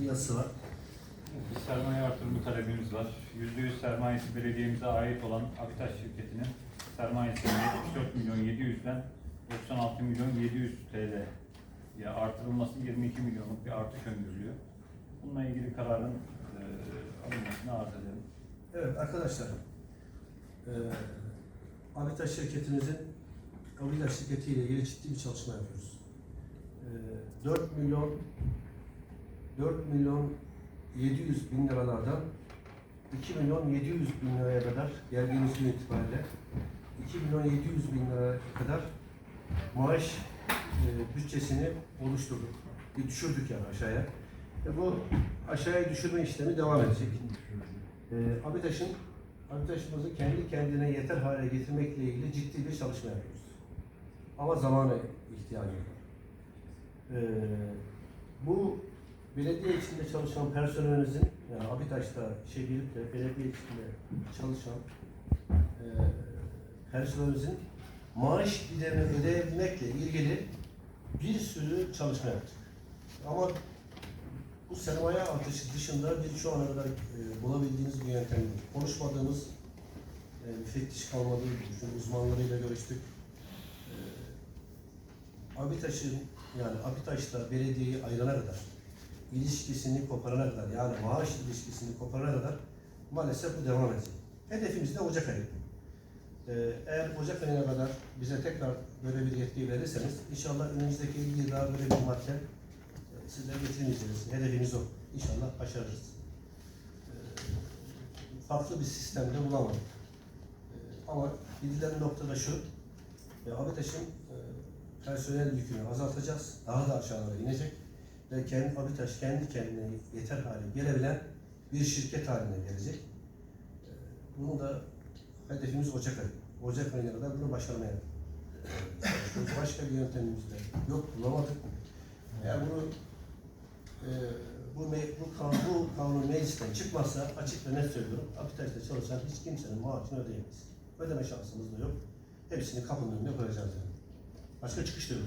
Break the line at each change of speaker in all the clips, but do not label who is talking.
yazısı var.
Bir sermaye artırımı talebimiz var. %100 sermayesi belediyemize ait olan Akitaş şirketinin sermayesinin 74 milyon 700'den 96 milyon 700 TL ya artırılması 22 milyonluk bir artış öngörülüyor. Bununla ilgili kararın e, alınmasını arz edelim.
Evet arkadaşlar, eee Habitat şirketimizin Habitat şirketi ile ilgili ciddi bir çalışma yapıyoruz. Eee 4 milyon 4 milyon 700 bin liralardan 2 milyon 700 bin liraya kadar geldiğimiz gün itibariyle 2 milyon 700 bin liraya kadar maaş eee, bütçesini oluşturduk. Bir düşürdük yani aşağıya. Ve bu aşağıya düşürme işlemi devam edecek. Ee, Abitaş'ın Abitaş'ımızı kendi kendine yeter hale getirmekle ilgili ciddi bir çalışma yapıyoruz. Ama zamana ihtiyacı var. Ee, bu belediye içinde çalışan personelimizin, yani Abitaş'ta şey gelip de belediye içinde çalışan e, personelimizin maaş giderini ödeyebilmekle ilgili bir sürü çalışma yaptık. Ama bu sermaye artışı dışında bir şu ana kadar e, bulabildiğimiz bir yöntem yok. Konuşmadığımız e, müfettiş kalmadığı bütün uzmanlarıyla görüştük. E, Abitaş'ın yani Abitaş'la belediyeyi ayırana kadar ilişkisini koparana kadar yani maaş ilişkisini koparana kadar maalesef bu devam edecek. Hedefimiz de Ocak ayı. E, eğer Ocak ayına kadar bize tekrar böyle bir yetki verirseniz inşallah önümüzdeki bir daha böyle bir madde e, sizlere getirmeyeceğiz. Hedefimiz o. İnşallah başarırız. E, farklı bir sistemde bulamadık. E, ama gidilen noktada şu, e, Abitaş'ın e, personel yükünü azaltacağız. Daha da aşağılara inecek. Ve kendi Abitaş kendi kendine yeter hale gelebilen bir şirket haline gelecek. E, bunu da hedefimiz Ocak ayı. Ocak ayına kadar bunu başarmaya e, çalışıyoruz. Başka bir yöntemimiz de yok, bulamadık. Eğer bunu e, bu, bu, kanun, bu kanun meclisten çıkmazsa açık ve net söylüyorum. Abitaş'ta çalışan hiç kimsenin maaşını ödeyemeyiz. Ödeme şansımız da yok. Hepsini kapının önüne koyacağız yani. Başka çıkış da yok.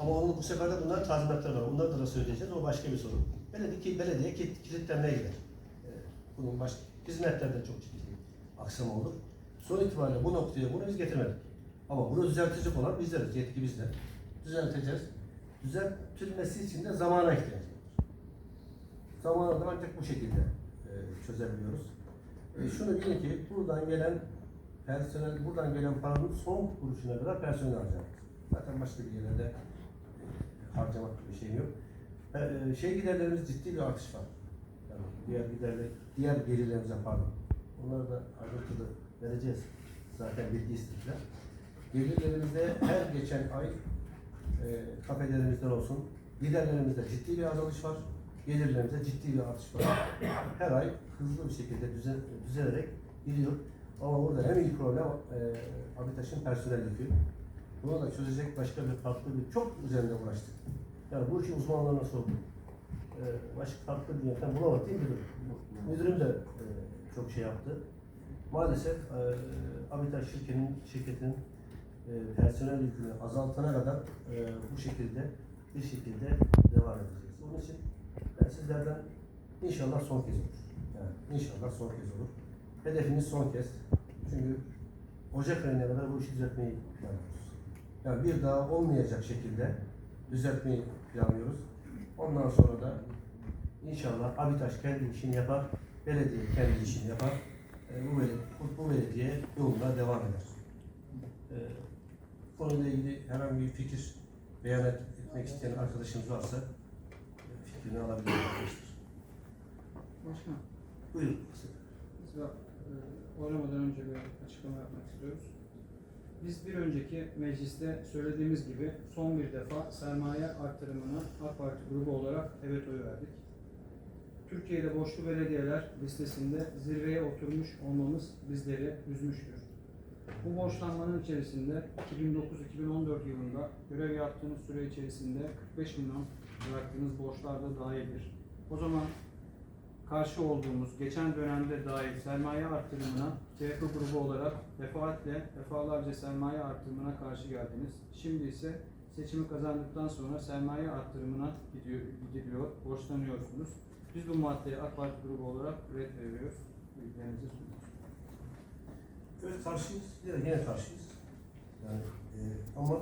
Ama onun bu sefer de bunlar tazminatları var. Onları da nasıl ödeyeceğiz? O başka bir sorun. Belediye, belediye kilit- kilitlenmeye gider. E, bunun başka hizmetlerde çok ciddi aksama olur. Son itibariyle bu noktaya bunu biz getirmedik. Ama bunu düzeltecek olan bizleriz, yetki bizde. Düzelteceğiz. Düzeltilmesi için de zamana ihtiyacımız var. Zamanı da ancak bu şekilde e, çözebiliyoruz. E, şunu bilin ki buradan gelen personel, buradan gelen paranın son kuruşuna kadar personel harcamak. Zaten başka bir yerlerde harcamak bir şey yok. E, şey giderlerimiz ciddi bir artış var. Yani diğer giderler, diğer gelirlerimize pardon. Onları da ayrıntılı vereceğiz. Zaten bilgi istediler. Gelirlerimizde her geçen ay e, kafelerimizden olsun, giderlerimizde ciddi bir azalış var. Gelirlerimizde ciddi bir artış var. Her ay hızlı bir şekilde düzen, düzelerek gidiyor. Ama burada en büyük problem e, Abitaş'ın personel yükü. Bunu da çözecek başka bir farklı bir çok üzerinde uğraştık. Yani bu işin uzmanlarına sordum. E, başka farklı bir yöntem bulamadık değil mi müdürüm? De e, çok şey yaptı. Maalesef e, Abitaş şirketinin, şirketinin e, personel yükünü azaltana kadar e, bu şekilde bir şekilde devam edeceğiz. Onun için ben sizlerden inşallah son kez olur. Yani inşallah son kez olur. Hedefimiz son kez. Çünkü Ocak ayına kadar bu işi düzeltmeyi planlıyoruz. Yani bir daha olmayacak şekilde düzeltmeyi planlıyoruz. Ondan sonra da inşallah Abitaş kendi işini yapar, belediye kendi işini yapar. E, bu, belediye, bu, belediye yoluna devam eder. E, konuyla ilgili herhangi bir fikir beyan et- etmek isteyen arkadaşımız varsa e, fikrini alabilir arkadaşlar.
Başkan,
Buyurun.
biz de e, oynamadan önce bir açıklama yapmak istiyoruz. Biz bir önceki mecliste söylediğimiz gibi son bir defa sermaye artırımına AK Parti grubu olarak evet oyu verdik. Türkiye'de borçlu belediyeler listesinde zirveye oturmuş olmamız bizleri üzmüştür. Bu borçlanmanın içerisinde 2009-2014 yılında görev yaptığınız süre içerisinde 45 milyon bıraktığınız borçlar da dahildir. O zaman karşı olduğumuz geçen dönemde dair sermaye artırımına TFO grubu olarak defaatle defalarca sermaye artırımına karşı geldiniz. Şimdi ise seçimi kazandıktan sonra sermaye arttırımına gidiyor, gidiliyor, borçlanıyorsunuz. Biz bu maddeye AK Parti grubu olarak red veriyoruz. Bilgilerinizi sunuyoruz.
Evet karşıyız. Yine, karşıyız. Yani e, ama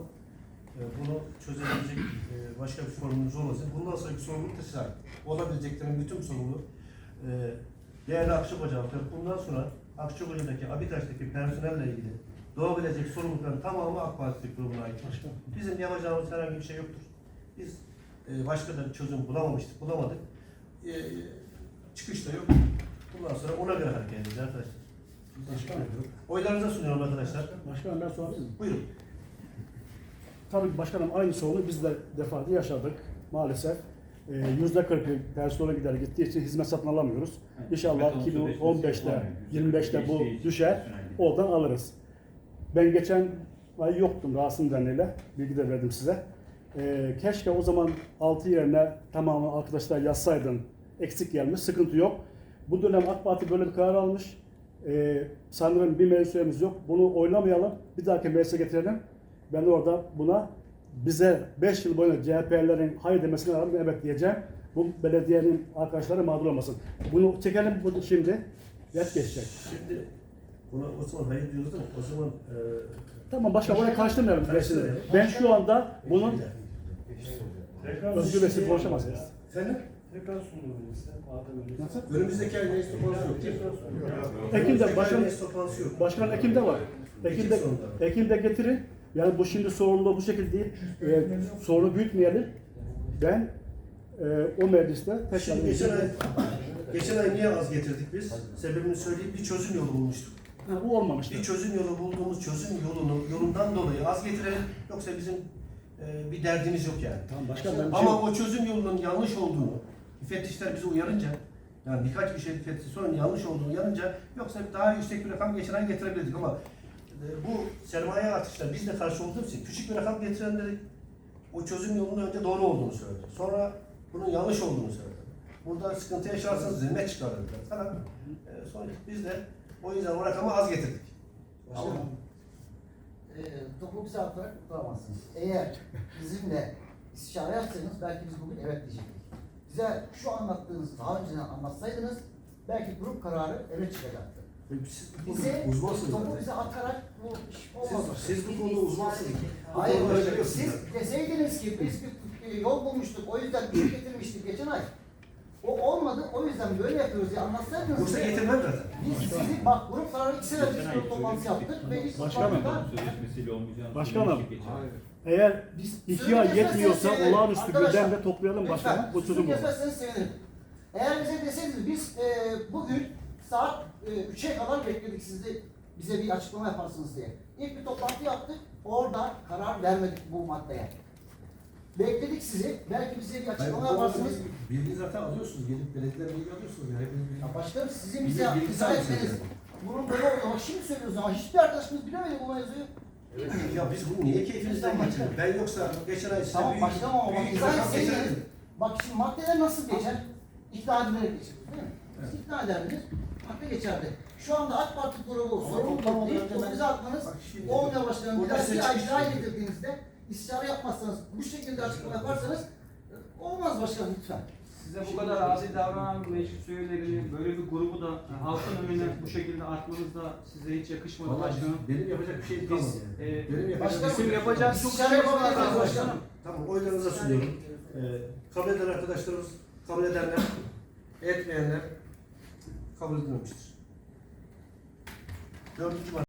e, bunu çözebilecek e, başka bir sorunumuz olmasa bundan sonraki sorumluluk da size. Olabileceklerin bütün sorumluluğu değerli Akçakoca halkı bundan sonra Akçakoca'daki, Abitaş'taki personelle ilgili doğabilecek sorumlulukların tamamı AK Parti grubuna ait. Bizim yapacağımız herhangi bir şey yoktur. Biz e, başka da bir çözüm bulamamıştık, bulamadık. E, çıkış da yok. Bundan sonra ona göre hareket edeceğiz arkadaşlar.
Başkanım.
Oylarınıza sunuyorum arkadaşlar.
Başkanım ben sorabilir miyim?
Buyurun.
Tabii başkanım aynı sorunu biz de defalarca yaşadık maalesef. Ee, Yüzde 40'ı personele gider gittiği için hizmet satın alamıyoruz. İnşallah 2015'te, 25'te bu düşer, oradan alırız. Ben geçen ay yoktum rahatsız nedeniyle, bilgi de verdim size. Ee, keşke o zaman 6 yerine tamamı arkadaşlar yazsaydın, eksik gelmiş, sıkıntı yok. Bu dönem AK Parti böyle bir karar almış. Ee, sanırım bir meclis üyemiz yok. Bunu oylamayalım, bir dahaki meclise getirelim. Ben orada buna bize 5 yıl boyunca CHP'lerin hayır demesine rağmen evet diyeceğim. Bu belediyenin arkadaşları mağdur olmasın. Bunu çekelim bunu şimdi. Red geçecek.
Şimdi buna o zaman hayır diyoruz ama o zaman e,
Tamam başka oraya karıştırmayalım süresini. Ben şu anda bunun özgür ve siz konuşamazsınız.
Efendim?
Tekrar madem öyle.
Nasıl?
Önümüzdeki ay meclis toplantısı yok değil mi?
Ekim'de
Önümüzdeki ay
başkan,
meclis toplantısı yok.
başkan Ekim'de var. Ekim'de. Ekim'de getirin. Yani bu şimdi sorumluluğu bu şekilde değil. E, sorunu büyütmeyelim. Ben e, o mecliste tekrar
Şimdi geçen ay, geçen ay niye az getirdik biz? Sebebini söyleyeyim bir çözüm yolu bulmuştuk.
Ha, bu olmamıştı.
Bir çözüm yolu bulduğumuz çözüm yolunu yolundan dolayı az getirelim. Yoksa bizim e, bir derdimiz yok yani.
Tamam başkan ben bir şey
Ama o çözüm yolunun yanlış olduğunu müfettişler bizi uyarınca yani birkaç bir şey müfettiş sonra yanlış olduğunu uyarınca yoksa daha yüksek bir rakam geçen ay getirebilirdik ama bu sermaye artışlar biz de karşı olduğumuz için küçük bir rakam getirenleri o çözüm yolunun önce doğru olduğunu söyledi. Sonra bunun yanlış olduğunu söyledi. Burada sıkıntı yaşarsanız zimmet çıkarırlar falan. E, sonra biz de o yüzden o rakamı az getirdik.
Başkanım,
e, topu bize atarak kurtaramazsınız. Eğer bizimle istişare yapsanız belki biz bugün evet diyecektik. Bize şu anlattığınızı daha önceden anlatsaydınız belki grup kararı evet çıkacaktı.
Siz bu
Bize
konuda uzmansınız
topu
zaten.
bize atarak bu iş olmaz.
Siz, siz bu konuda uzmansınız. Bu
Hayır,
biliyorsunuz
siz
zaten.
deseydiniz ki biz bir e, yol bulmuştuk, o yüzden bir şey getirmiştik geçen ay. O olmadı, o yüzden böyle yapıyoruz diye anlatsaydınız.
Yoksa getirmem zaten.
Biz sizi, bak grup kararı iki
ay
biz toplantısı
söylemiştik.
yaptık ve ilk
Başkanım,
toplantıda
Sözleşmesiyle olmayacağını
Başkanım.
geçen.
Eğer
Biz
iki ay yetmiyorsa olağanüstü gündemle toplayalım başkanım. Bu çözüm olur.
kesmezseniz sevinirim. Eğer bize deseydiniz biz e, bugün saat e, 3'e kadar bekledik sizi bize bir açıklama yaparsınız diye. İlk bir toplantı yaptık. Orada karar vermedik bu maddeye. Bekledik sizi. Belki bize bir açıklama yaparsınız.
Bilgi zaten alıyorsunuz. Gelip belediyeler bilgi alıyorsunuz. Yani hepiniz
Ya başkanım sizin bize
sahibi
etmeniz. Bunun böyle olduğunu bak şimdi söylüyoruz ama hiçbir arkadaşımız bilemedi bu mevzuyu.
Ya biz bunu niye keyfinizden geçirelim? Ben yoksa geçen ay size
Tamam
büyük,
ama bak
büyük
izah
rakam.
Bak şimdi maddeler nasıl geçer? İkna edilerek geçer değil mi? Siz ikna ederdiniz, madde geçerdi. Şu anda AK Parti grubu sorumluluk değil, topunuza atmanız,
Bak şimdi-
o oyuna başlayan bir ay
söyleyeyim.
getirdiğinizde istişare yapmazsanız, bu şekilde açıklama yaparsanız olmaz başkanım lütfen.
Size bu kadar adil davranan meclis üyelerini, böyle bir grubu da e, halkın önüne bu şekilde atmanız da size hiç yakışmadı
Vallahi
başkanım.
benim yapacak bir şey kalmadı.
Biz, e,
benim yapacak
başkanım,
bir şey
Bizim
yok.
yapacağız çok şey var başkanım.
Tamam oylarınıza sunuyorum. Ee, kabul eden arkadaşlarımız, kabul edenler, etmeyenler kabul edilmemiştir. Dördüncü.